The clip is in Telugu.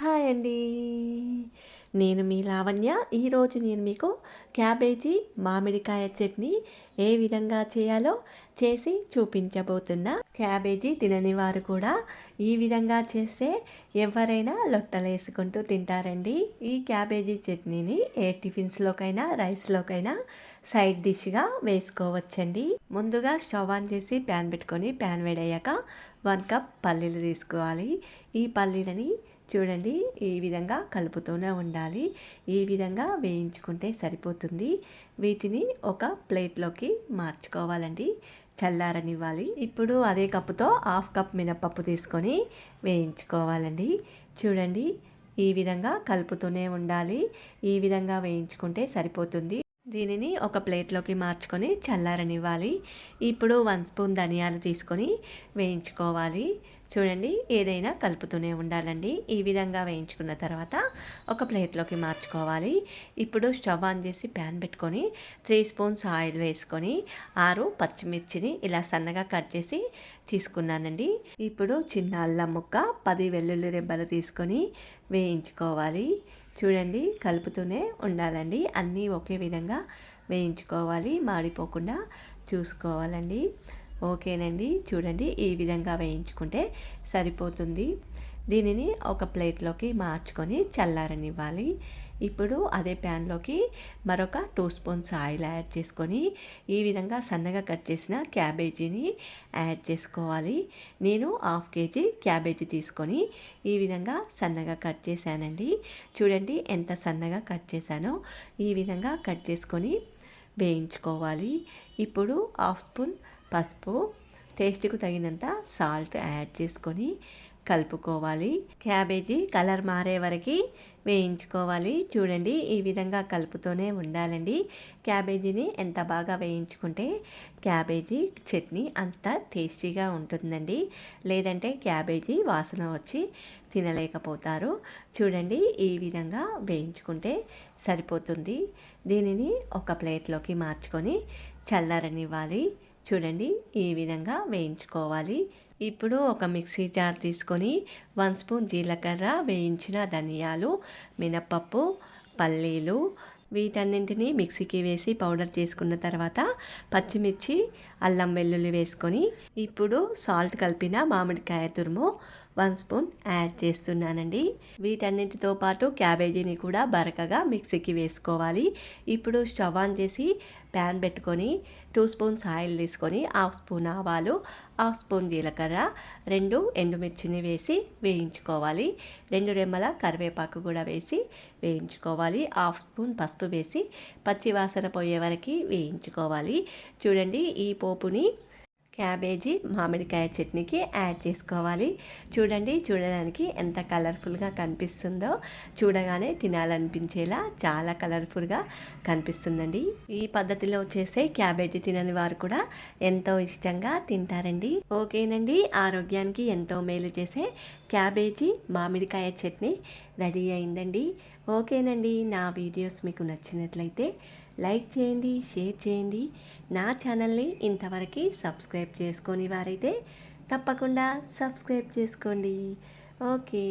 హాయ్ అండి. నేను మీ లావణ్య. ఈరోజు నేను మీకు క్యాబేజీ మామిడికాయ చట్నీ ఏ విధంగా చేయాలో చేసి చూపించబోతున్నా. క్యాబేజీ తినని వారు కూడా ఈ విధంగా చేస్తే ఎవరైనా లొట్టలేసుకుంటూ తింటారండి. ఈ క్యాబేజీ చట్నీని ఏ టిఫిన్స్లోకైనా రైస్లోకైనా సైడ్ డిష్గా వేసుకోవచ్చండి. ముందుగా స్టవ్ ఆన్ చేసి ప్యాన్ పెట్టుకొని ప్యాన్ వేడయ్యాక వన్ కప్ పల్లీలు తీసుకోవాలి. ఈ పల్లీలని చూడండి ఈ విధంగా కలుపుతూనే ఉండాలి. ఈ విధంగా వేయించుకుంటే సరిపోతుంది. వీటిని ఒక ప్లేట్లోకి మార్చుకోవాలండి. చల్లారనివ్వాలి. ఇప్పుడు అదే కప్పుతో హాఫ్ కప్ మినపప్పు తీసుకొని వేయించుకోవాలండి. చూడండి ఈ విధంగా కలుపుతూనే ఉండాలి. ఈ విధంగా వేయించుకుంటే సరిపోతుంది. దీనిని ఒక ప్లేట్లోకి మార్చుకొని చల్లారనివ్వాలి. ఇప్పుడు వన్ స్పూన్ ధనియాలు తీసుకొని వేయించుకోవాలి. చూడండి ఏదైనా కలుపుతూనే ఉండాలండి. ఈ విధంగా వేయించుకున్న తర్వాత ఒక ప్లేట్లోకి మార్చుకోవాలి. ఇప్పుడు స్టవ్ ఆన్ చేసి ప్యాన్ పెట్టుకొని త్రీ స్పూన్స్ ఆయిల్ వేసుకొని ఆరు పచ్చిమిర్చిని ఇలా సన్నగా కట్ చేసి తీసుకున్నానండి. ఇప్పుడు చిన్న అల్లం ముక్క పది వెల్లుల్లి రెబ్బలు తీసుకొని వేయించుకోవాలి. చూడండి కలుపుతూనే ఉండాలండి. అన్నీ ఒకే విధంగా వేయించుకోవాలి మాడిపోకుండా చూసుకోవాలండి. ఓకేనండి. చూడండి ఈ విధంగా వేయించుకుంటే సరిపోతుంది. దీనిని ఒక ప్లేట్లోకి మార్చుకొని చల్లారనివ్వాలి. ఇప్పుడు అదే ప్యాన్లోకి మరొక టూ స్పూన్స్ ఆయిల్ యాడ్ చేసుకొని ఈ విధంగా సన్నగా కట్ చేసిన క్యాబేజీని యాడ్ చేసుకోవాలి. నేను హాఫ్ కేజీ క్యాబేజీ తీసుకొని ఈ విధంగా సన్నగా కట్ చేశానండి. చూడండి ఎంత సన్నగా కట్ చేశానో. ఈ విధంగా కట్ చేసుకొని వేయించుకోవాలి. ఇప్పుడు హాఫ్ స్పూన్ పసుపు టేస్ట్కు తగినంత సాల్ట్ యాడ్ చేసుకొని కలుపుకోవాలి. క్యాబేజీ కలర్ మారే వరకు వేయించుకోవాలి. చూడండి ఈ విధంగా కలుపుతూనే ఉండాలండి. క్యాబేజీని ఎంత బాగా వేయించుకుంటే క్యాబేజీ చట్నీ అంత టేస్టీగా ఉంటుందండి. లేదంటే క్యాబేజీ వాసన వచ్చి తినలేకపోతారు. చూడండి ఈ విధంగా వేయించుకుంటే సరిపోతుంది. దీనిని ఒక ప్లేట్లోకి మార్చుకొని చల్లరనివ్వాలి. చూడండి ఈ విధంగా వేయించుకోవాలి. ఇప్పుడు ఒక మిక్సీ జార్ తీసుకొని వన్ స్పూన్ జీలకర్ర వేయించిన ధనియాలు మినపప్పు పల్లీలు వీటన్నింటినీ మిక్సీకి వేసి పౌడర్ చేసుకున్న తర్వాత పచ్చిమిర్చి అల్లం వెల్లుల్లి వేసుకొని ఇప్పుడు సాల్ట్ కలిపిన మామిడికాయ తురుము వన్ స్పూన్ యాడ్ చేస్తున్నానండి. వీటన్నిటితో పాటు క్యాబేజీని కూడా బరకగా మిక్సీకి వేసుకోవాలి. ఇప్పుడు స్టవ్ ఆన్ చేసి ప్యాన్ పెట్టుకొని టూ స్పూన్స్ ఆయిల్ తీసుకొని హాఫ్ స్పూన్ ఆవాలు హాఫ్ స్పూన్ జీలకర్ర రెండు ఎండుమిర్చిని వేసి వేయించుకోవాలి. రెండు రెమ్మల కరివేపాకు కూడా వేసి వేయించుకోవాలి. హాఫ్ స్పూన్ పసుపు వేసి పచ్చివాసన పోయే వరకు వేయించుకోవాలి. చూడండి ఈ పోపుని క్యాబేజీ మామిడికాయ చట్నీకి యాడ్ చేసుకోవాలి. చూడండి చూడడానికి ఎంత కలర్ఫుల్గా కనిపిస్తుందో. చూడగానే తినాలనిపించేలా చాలా కలర్ఫుల్గా కనిపిస్తుందండి. ఈ పద్ధతిలో చేసే క్యాబేజీ తినని వారు కూడా ఎంతో ఇష్టంగా తింటారండి. ఓకేనండి ఆరోగ్యానికి ఎంతో మేలు చేసే క్యాబేజీ మామిడికాయ చట్నీ రెడీ అయిందండి. ఓకేనండి. నా వీడియోస్ మీకు నచ్చినట్లయితే లైక్ చేయండి షేర్ చేయండి. నా ఛానల్ని ఇంతవరకు సబ్స్క్రైబ్ చేసుకొని వారైతే తప్పకుండా సబ్స్క్రైబ్ చేసుకోండి. ఓకే.